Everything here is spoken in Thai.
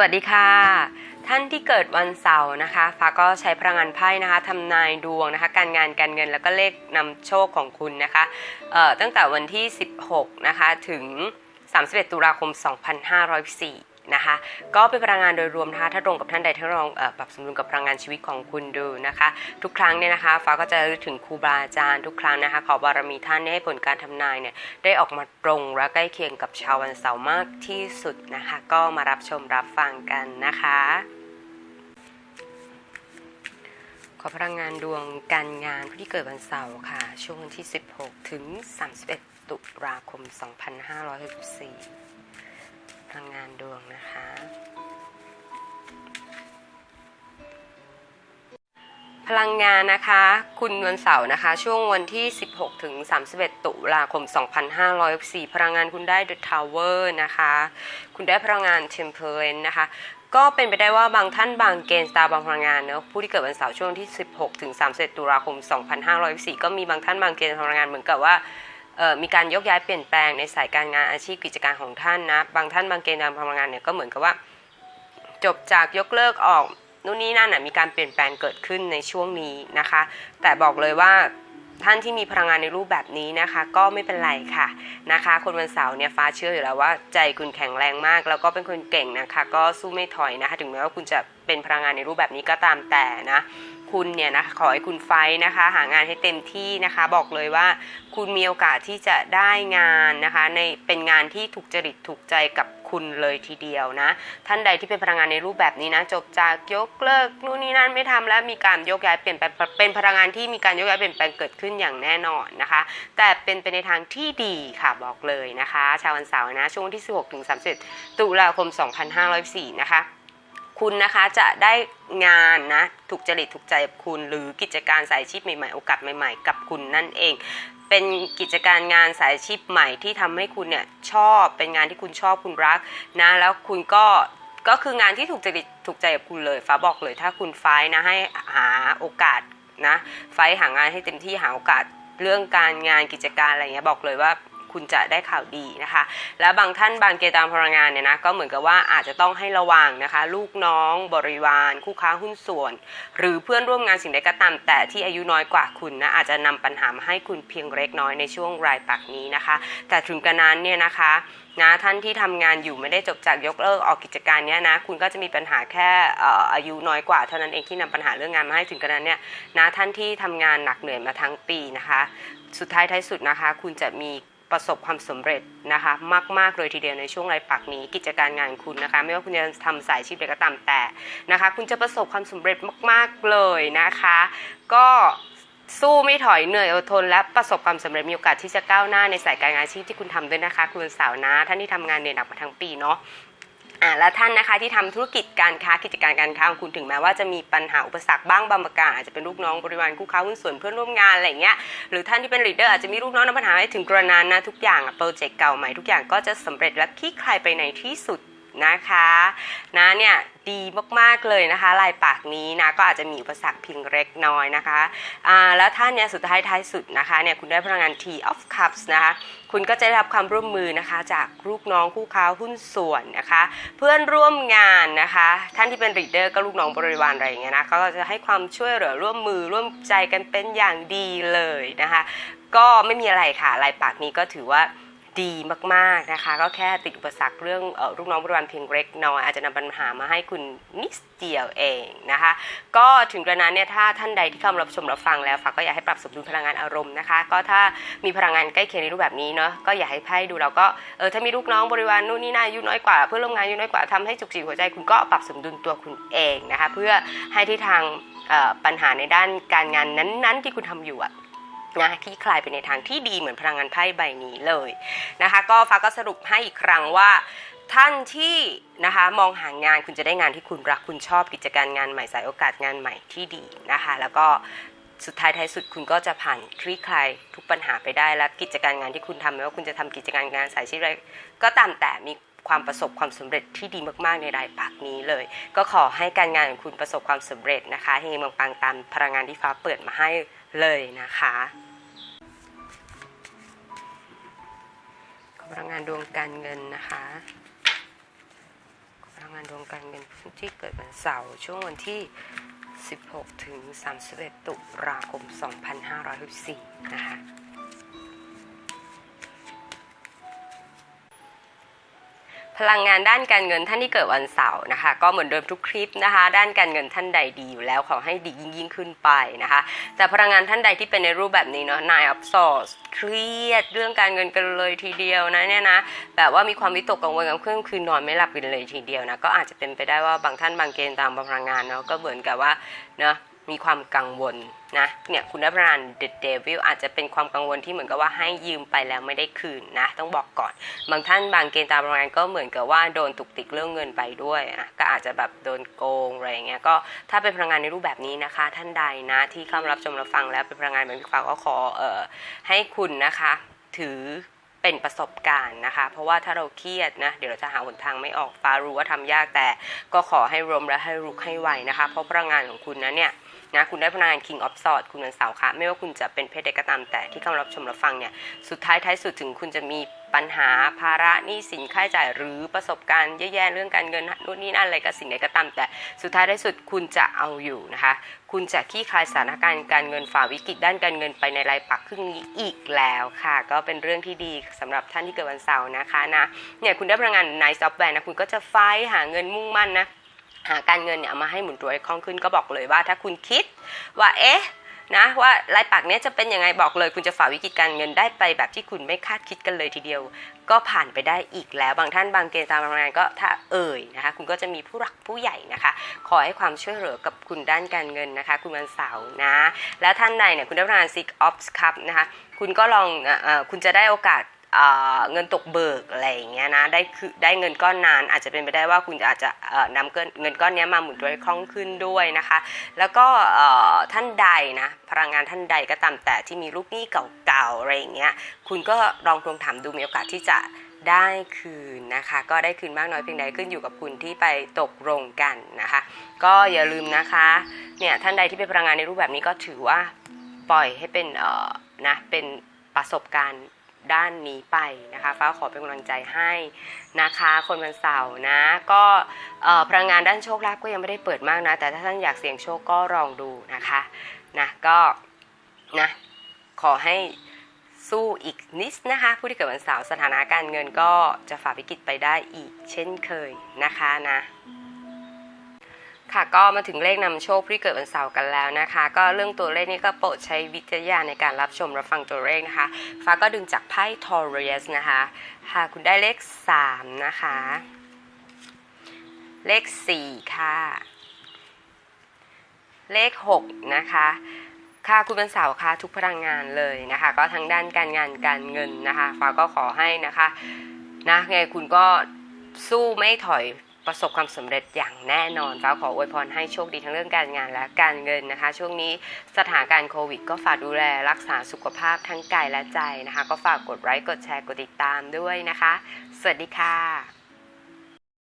วัสดีค่ะ ท่านที่เกิดวันเสาร์นะคะฟ้าก็ใช้พลังงานไพ่นะคะทำนายดวงนะคะการงานการเงินแล้วก็เลขนำโชคของคุณนะคะเอ่อตั้งแต่วันที่ 16นะคะถึง 31 ตุลาคม 2504 นะคะก็เป็นพลังงานโดยรวมนะคะถ้าตรงกับท่านใดท่านลองปรับสมดุลกับพลังงานชีวิตของคุณดูนะคะ ทุกครั้งเนี่ยนะคะฟ้าก็จะรึกถึงครูบาอาจารย์ทุกครั้งนะคะขอบารมีท่านให้ผลการทำนายเนี่ยได้ออกมาตรงและใกล้เคียงกับชาววันเสาร์มากที่สุดนะคะ ก็มารับชมรับฟังกันนะคะ ขอพลังงานดวงการงานผู้ที่เกิดวันเสาร์ค่ะ ช่วงวันที่ 16 ถึง 31 ตุลาคม 2564 พลังงานดวงนะคะ พลังงานนะคะ คุณวันเสาร์นะคะ ช่วงวันที่ 16 ถึง 31 ตุลาคม 2564 พลังงานคุณได้ The Tower นะคะ คุณได้พลังงาน Temperance นะคะก็เป็นไปได้ว่าบางท่านบางเกณฑ์สตาร์บางพลังงานเนอะผู้ที่เกิดวันเสาร์ช่วงที่ 16 ถึง 31 ตุลาคม 2564ก็มีบางท่านบางเกณฑ์พลังงานเหมือนกับว่า มีการยกย้ายเปลี่ยนแปลงในสายการงานอาชีพกิจการของท่านนะ บางท่านบางเกณฑ์ทางพลังงานเนี่ยก็เหมือนกับว่า จบจากยกเลิกออกนู่นนี่นั่นน่ะมีการเปลี่ยนแปลงเกิดขึ้นในช่วงนี้นะคะ แต่บอกเลยว่าท่านที่มีพลังงานในรูปแบบนี้นะคะ ก็ไม่เป็นไรค่ะนะคะ คนวันเสาร์เนี่ยฟ้าเชื่ออยู่แล้วว่าใจคุณแข็งแรงมาก แล้วก็เป็นคนเก่งนะคะ ก็สู้ไม่ถอยนะคะ ถึงแม้ว่าคุณจะเป็นพลังงานในรูปแบบนี้ก็ตามแต่นะ คุณเนี่ยนะขอให้คุณไฟนะคะ หางานให้เต็มที่นะคะ บอกเลยว่าคุณมีโอกาสที่จะได้งานนะคะในเป็นงานที่ถูกจริตถูกใจกับคุณเลยทีเดียวนะ ท่านใดที่เป็นพลังงานในรูปแบบนี้นะ จบจากยกเลิกนู่นนี่นั่นไม่ทำแล้วมีการยกย้ายเปลี่ยนแปลงเป็นพลังงานที่มีการยกย้ายเปลี่ยนแปลงเกิดขึ้นอย่างแน่นอนนะคะ แต่เป็นไปในทางที่ดีค่ะบอกเลยนะคะ ชาววันเสาร์นะช่วงที่ 16ถึง30 ตุลาคม 2504นะคะ คุณนะคะจะได้งานนะถูกจริตถูกใจกับคุณหรือกิจการสายชีพใหม่ๆ โอกาสใหม่ๆ กับคุณนั่นเอง เป็นกิจการงานสายชีพใหม่ที่ทำให้คุณเนี่ยชอบเป็นงานที่คุณชอบคุณรักนะแล้วคุณก็ก็คืองานที่ถูกจริตถูกใจกับคุณเลยฟ้าบอกเลย ถ้าคุณไฟนะให้หาโอกาสนะไฟหางานให้เต็มที่หาโอกาสเรื่องการงานกิจการอะไรเงี้ยบอกเลยว่า คุณจะได้ข่าวดีนะคะ แล้วบางท่านบางเกณฑ์ตามพลังงานเนี่ยนะก็เหมือนกับว่าอาจจะต้องให้ระวังนะคะ ลูกน้องบริวาร คู่ค้าหุ้นส่วน หรือเพื่อนร่วมงานสิ่งใดก็ตามแต่ที่อายุน้อยกว่าคุณนะอาจจะนำปัญหามาให้คุณเพียงเล็กน้อยในช่วงรายปักนี้นะคะ แต่ถึงกระนั้นเนี่ยนะคะนะท่านที่ทำงานอยู่ไม่ได้จบจากยกเลิกออกกิจการเนี้ยนะคุณก็จะมีปัญหาแค่อายุน้อยกว่าเท่านั้นเองที่นำปัญหาเรื่องงานมาให้ถึงกระนั้นเนี่ยนะท่านที่ทำงานหนักเหนื่อยมาทั้งปีนะคะ สุดท้ายท้ายสุดนะคะ คุณจะมี ประสบความสำเร็จนะคะมากๆเลยทีเดียวในช่วงรายปักนี้ กิจการงานคุณนะคะ ไม่ว่าคุณจะทำสายชีพใดก็ตามแต่นะคะ คุณจะประสบความสำเร็จมาก ๆเลยนะคะ ก็สู้ไม่ถอยเหนื่อยอดทน และประสบความสำเร็จมีโอกาสที่จะก้าวหน้าในสายการงานอาชีพที่คุณทำด้วยนะคะ คุณสาวนะท่านที่ทำงานเหนื่อยหนักมาทั้งปีเนาะ อ่าและท่านนะคะที่ทำธุรกิจการค้ากิจการการค้าของคุณถึงแม้ว่าจะมีปัญหาอุปสรรคบ้างบางประการอาจจะเป็นลูกน้องบริวารคู่ค้าหุ้นส่วนเพื่อนร่วมงานอะไรเงี้ยหรือท่านที่เป็นลีดเดอร์อาจจะมีลูกน้องนำปัญหาให้ถึงกระนั้นนะทุกอย่างโปรเจกต์เก่าใหม่ทุกอย่างก็จะสำเร็จและคลี่คลายไปในที่สุดนะคะนะเนี่ย ดีมากๆเลยนะคะลายปากนี้นะก็อาจจะมีอุปสรรคเพียงเล็กน้อยนะคะอ่าแล้วท่านเนี่ยสุดท้ายท้ายสุดนะคะเนี่ยคุณได้พลังงาน T of Cups นะคะคุณก็จะได้รับความร่วมมือนะคะ จากลูกน้องคู่ค้าหุ้นส่วนนะคะ เพื่อนร่วมงานนะคะ ท่านที่เป็นลีดเดอร์ก็ลูกน้องบริวารอะไรอย่างเงี้ยนะเขาก็จะให้ความช่วยเหลือร่วมมือร่วมใจกันเป็นอย่างดีเลยนะคะ ก็ไม่มีอะไรค่ะลายปากนี้ก็ถือว่า ดีมากๆนะคะ ก็แค่ติดอุปสรรคเรื่องออลูกน้องบริวารเพียงเล็กน้อยอาจจะนำปัญหามาให้คุณนิดเดียวเองนะคะ ก็ถึงกระนั้นเนี่ยถ้าท่านใดที่เข้ามารับชมรับฟังแล้วฝากก็อยากให้ปรับสมดุลพลังงานอารมณ์นะคะ ก็ถ้ามีพลังงานใกล้เคียงในรูปแบบนี้เนาะก็อยากให้ไพ่ดูแล้วก็เออถ้ามีลูกน้องบริวารนู่นนี่นั่นอายุน้อยกว่าเพื่อนร่วมงานอายุน้อยกว่าทำให้จุกจิกหัวใจคุณก็ปรับสมดุลตัวคุณเองนะคะ เพื่อให้ที่ทางปัญหาในด้านการงานนั้น ๆ ที่คุณทำอยู่อะ นะที่คลายไปในทางที่ดีเหมือนพลังงานไพ่ใบนี้เลยนะคะ ก็ฟ้าก็สรุปให้อีกครั้งว่าท่านที่นะคะมองหางานคุณจะได้งานที่คุณรักคุณชอบกิจการงานใหม่สายโอกาสงานใหม่ที่ดีนะคะ แล้วก็สุดท้ายท้ายสุดคุณก็จะผ่านคลี่คลายทุกปัญหาไปได้และกิจการงานที่คุณทำไม่ว่าคุณจะทำกิจการงานสายชีพอะไรก็ตามแต่มีความประสบความสำเร็จที่ดีมากๆในรายปากนี้เลย ก็ขอให้การงานของคุณประสบความสำเร็จนะคะเฮงๆปังตามพลังงานที่ฟ้าเปิดมาให้ เลยนะคะพลังงานดวงการเงินนะคะพลังงานดวงการเงินที่เกิดวันเสาร์ช่วงวันที่ 16 ถึง 31 ตุลาคม 2564 นะคะ พลังงานด้านการเงินท่านที่เกิดวันเสาร์นะคะ ก็เหมือนเดิมทุกคลิปนะคะ ด้านการเงินท่านใดดีอยู่แล้วขอให้ดียิ่งยิ่งขึ้นไปนะคะ แต่พลังงานท่านใดที่เป็นในรูปแบบนี้เนาะ Nine of Swords เครียดเรื่องการเงินกันเลยทีเดียวนะเนี่ยนะแบบว่ามีความวิตกกังวลกับเครื่องคืนนอนไม่หลับกันเลยทีเดียวนะก็อาจจะเป็นไปได้ว่าบางท่านบางเกณฑ์ตามพลังงานเนาะก็เหมือนกับว่าเนาะ มีความกังวลนะเนี่ยคุณได้พลังงาน The Devil อาจจะเป็นความกังวลที่เหมือนกับว่าให้ยืมไปแล้วไม่ได้คืนนะ ต้องบอกก่อน บางท่านบางเกณฑ์ตามพลังงานก็เหมือนกับว่าโดนตุกติกเรื่องเงินไปด้วยนะก็อาจจะแบบโดนโกงอะไรอย่างเงี้ยก็ถ้าเป็นพลังงานในรูปแบบนี้นะคะ ท่านใดนะที่เข้ามารับชมรับฟังแล้วเป็นพลังงานแบบมีควาก็ขอเอ่อให้คุณนะคะ ถือเป็นประสบการณ์นะคะ เพราะว่าถ้าเราเครียดนะ เดี๋ยวเราจะหาหนทางไม่ออกฟ้ารู้ว่าทำยากแต่ก็ขอให้รวมและให้รุกให้ไวนะคะ เพราะพลังงานของคุณนะเนี่ย นะคุณได้พลังงาน King of Swords คุณวันเสาร์ค่ะไม่ว่าคุณจะเป็นเพศใดก็ตามแต่ที่เข้ารับชมรับฟังเนี่ยสุดท้ายท้ายสุดถึงคุณจะมีปัญหาภาระหนี้สินค่าใช้จ่ายหรือประสบการณ์แย่ๆเรื่องการเงินนู่นนี่นั่นอะไรก็สิ่งใดก็ตามแต่สุดท้ายท้ายสุดคุณจะเอาอยู่นะคะ คุณจะขี้คลายสถานการณ์การเงินฝ่าวิกฤตด้านการเงินไปในรายปักครึ่งนี้อีกแล้วค่ะ ก็เป็นเรื่องที่ดีสำหรับท่านที่เกิดวันเสาร์นะคะนะเนี่ยคุณได้พลังงานในซอฟต์แวร์นะคุณก็จะไฟท์หาเงินมุ่งมั่นนะ หาการเงินเนี่ยมาให้หมุนตัวให้คล่องขึ้นก็บอกเลยว่าถ้าคุณคิดว่าเอ๊ะนะว่ารายปักเนี้ยจะเป็นยังไงบอกเลย คุณจะฝ่าวิกฤตการเงินได้ไปแบบที่คุณไม่คาดคิดกันเลยทีเดียว ก็ผ่านไปได้อีกแล้วบางท่านบางเกณฑ์ตามงานก็ถ้าเอ่ยนะคะคุณก็จะมีผู้หลักผู้ใหญ่นะคะ ขอให้ความช่วยเหลือกับคุณด้านการเงินนะคะ คุณวันเสาร์นะ แล้วท่านใดเนี่ยคุณได้พลังงาน Six of Cups นะคะคุณก็ลองอคุณจะได้โอกาส เเงินตกเบิกอะไรอย่างเงี้ยนะได้คือได้เงินก้อนนานอาจจะเป็นไปได้ว่าคุณอาจจะนำเงินเงินก้อนนี้มาหมุนตัวให้คล่องขึ้นด้วยนะคะ แล้วก็ท่านใดนะพลังงานท่านใดก็ตามแต่ที่มีลูกหนี้เก่าๆอะไรอย่างเงี้ยคุณก็ลองทวงถามดูมีโอกาสที่จะได้คืนนะคะ ก็ได้คืนมากน้อยเพียงใดขึ้นอยู่กับคุณที่ไปตกลงกันนะคะ ก็อย่าลืมนะคะเนี่ยท่านใดที่เป็นพลังงานในรูปแบบนี้ก็ถือว่าปล่อยให้เป็นเออนะเป็นประสบการณ์ ด้านนี้ไปนะคะฟ้าขอเป็นกำลังใจให้นะคะคนวันเสาร์นะ ก็พลังงานด้านโชคลาภก็ยังไม่ได้เปิดมากนะ แต่ถ้าท่านอยากเสี่ยงโชคก็ลองดูนะคะนะก็นะขอให้สู้อีกนิดนะคะ ผู้ที่เกิดวันเสาร์สถานะการเงินก็จะฝ่าวิกฤตไปได้อีกเช่นเคยนะคะนะ ค่ะก็มาถึงเลขนำโชคที่เกิดวันเสาร์กันแล้วนะคะ ก็เรื่องตัวเลขนี้ก็โปรดใช้วิจารณญาณในการรับชมรับฟังตัวเลขนะคะ ฟ้าก็ดึงจากไพ่ทอริสนะคะค่ะคุณได้เลข 3 นะคะ เลข 4 ค่ะ เลข 6 นะคะค่ะคุณวันสาร์ค่ะทุกพลังงานเลยนะคะ ก็ทั้งด้านการงานการเงินนะคะฟ้าก็ขอให้นะคะนะไงคุณก็สู้ไม่ถอย ประสบความสำเร็จอย่างแน่นอนฟ้าขออวยพรให้โชคดีทั้งเรื่องการงานและการเงินนะคะ ช่วงนี้สถานการณ์โควิด ก็ฝากดูแลรักษาสุขภาพทั้งกายและใจนะคะ ก็ฝากกดไลค์กดแชร์กดติดตามด้วยนะคะ สวัสดีค่ะ